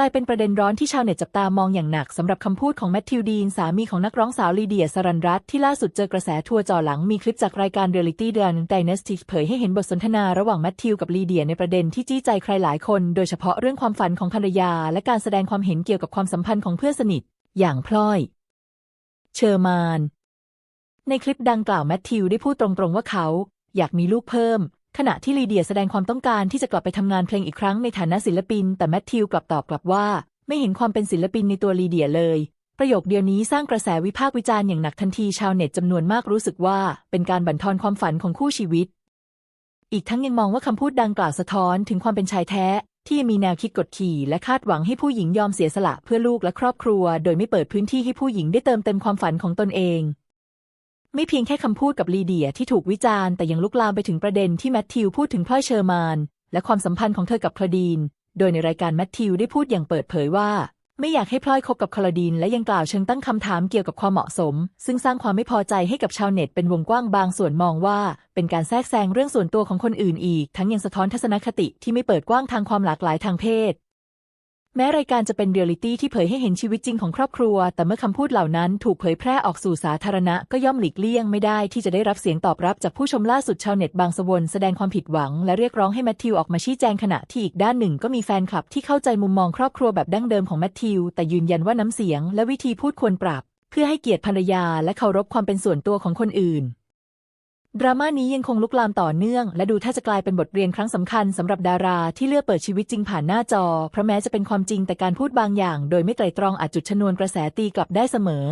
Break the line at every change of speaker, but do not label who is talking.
กลายเป็นประเด็นร้อนที่ชาวเน็ตจับตามองอย่างหนักสำหรับคำพูดของแมทธิวดีนสามีของนักร้องสาวลีเดียสรันรัตที่ล่าสุดเจอกระแสทัวร์จอหลังมีคลิปจากรายการเรียลิตี้เดือนไดน s สติเผยให้เห็นบทสนทนาระหว่างแมทธิวกับลีเดียในประเด็นที่จี้ใจใครหลายคน โดยเฉพาะเรื่องความฝันของภรรยา และการแสดงความเห็นเกี่ยวกับความสัมพันธ์ของเพื่อนสนิท อย่างพลอย เชอร์มาน ในคลิปดังกล่าวแมทธิวได้พูดตรงๆว่าเขา อยากมีลูกเพิ่ม ขณะที่ลีเดียแสดงความต้องการที่จะกลับไปทำงานเพลงอีกครั้งในฐานะศิลปิน แต่แมทธิวกลับตอบกลับว่า ไม่เห็นความเป็นศิลปินในตัวลีเดียเลย ประโยคเดียวนี้สร้างกระแสวิพากษ์วิจารณ์อย่างหนักทันทีชาวเน็ตจำนวนมากรู้สึกว่า เป็นการบั่นทอนความฝันของคู่ชีวิต อีกทั้งยังมองว่าคำพูดดังกล่าวสะท้อนถึงความเป็นชายแท้ ที่มีแนวคิดกดขี่ และคาดหวังให้ผู้หญิงยอมเสียสละเพื่อลูกและครอบครัว โดยไม่เปิดพื้นที่ให้ผู้หญิงได้เติมเต็มความฝันของตนเอง ไม่เพียงแค่คำพูดกับลีเดียที่ถูกวิจารณ์แต่ยังลุกลามไปถึงประเด็นที่แมทธิวพูดถึงพลอยเชอร์มาน และความสัมพันธ์ของเธอกับคลาดีน โดยในรายการแมทธิวได้พูดอย่างเปิดเผยว่า ไม่อยากให้พลอยคบกับคลาดีน และยังกล่าวเชิงตั้งคำถามเกี่ยวกับความเหมาะสม ซึ่งสร้างความไม่พอใจให้กับชาวเน็ตเป็นวงกว้างบางส่วนมองว่า เป็นการแทรกแซงเรื่องส่วนตัวของคนอื่นอีก ทั้งยังสะท้อนทัศนคติที่ไม่เปิดกว้างทางความหลากหลายทางเพศ แม้รายการจะเป็นเรียลิตี้ที่เผยให้เห็นชีวิตจริงของครอบครัว แต่เมื่อคำพูดเหล่านั้นถูกเผยแพร่ออกสู่สาธารณะ ก็ย่อมหลีกเลี่ยงไม่ได้ที่จะได้รับเสียงตอบรับจากผู้ชมล่าสุดชาวเน็ตบางสวนแสดงความผิดหวัง และเรียกร้องให้แมทธิวออกมาชี้แจงขณะที่อีกด้านหนึ่งก็มีแฟนคลับที่เข้าใจมุมมองครอบครัวแบบดั้งเดิมของแมทธิว แต่ยืนยันว่าน้ำเสียง และวิธีพูดควรปรับ เพื่อให้เกียรติภรรยาและเคารพความเป็นส่วนตัวของคนอื่น ดราม่านี้ยังคงลุกลามต่อเนื่อง และดูถ้าจะกลายเป็นบทเรียนครั้งสำคัญสำหรับดาราที่เลือกเปิดชีวิตจริงผ่านหน้าจอ เพราะแม้จะเป็นความจริงแต่การพูดบางอย่าง โดยไม่ไตร่ตรองอาจจุดชนวนกระแสตีกลับได้เสมอ